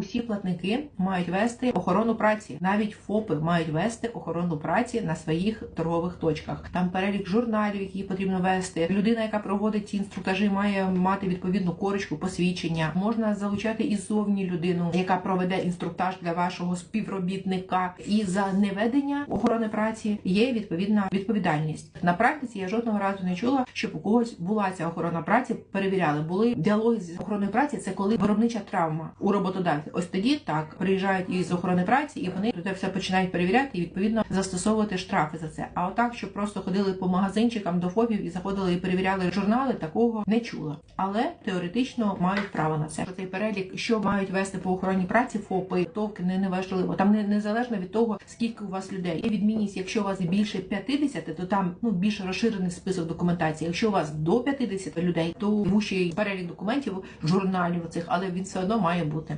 Усі платники мають вести охорону праці. Навіть ФОПи мають вести охорону праці на своїх торгових точках. Там перелік журналів, які потрібно вести. Людина, яка проводить ці інструктажі, має мати відповідну корочку, посвідчення. Можна залучати іззовні людину, яка проведе інструктаж для вашого співробітника. І за неведення охорони праці є відповідна відповідальність. На практиці я жодного разу не чула, щоб у когось була ця охорона праці. Перевіряли, були діалоги з охороною праці. Це коли виробнича травма у роботодавця. Ось тоді так приїжджають із охорони праці, і вони це все починають перевіряти і відповідно застосовувати штрафи за це. А отак, щоб просто ходили по магазинчикам до ФОПів і заходили і перевіряли журнали, такого не чула. Але теоретично мають право на це. Цей перелік, що мають вести по охороні праці, ФОПи, товки не, не важливо. Там не незалежно від того, скільки у вас людей. Є відмінність, якщо у вас більше 50, то там ну більш розширений список документації. Якщо у вас до 50 людей, то вущий перелік документів, журналів цих, але він все одно має бути.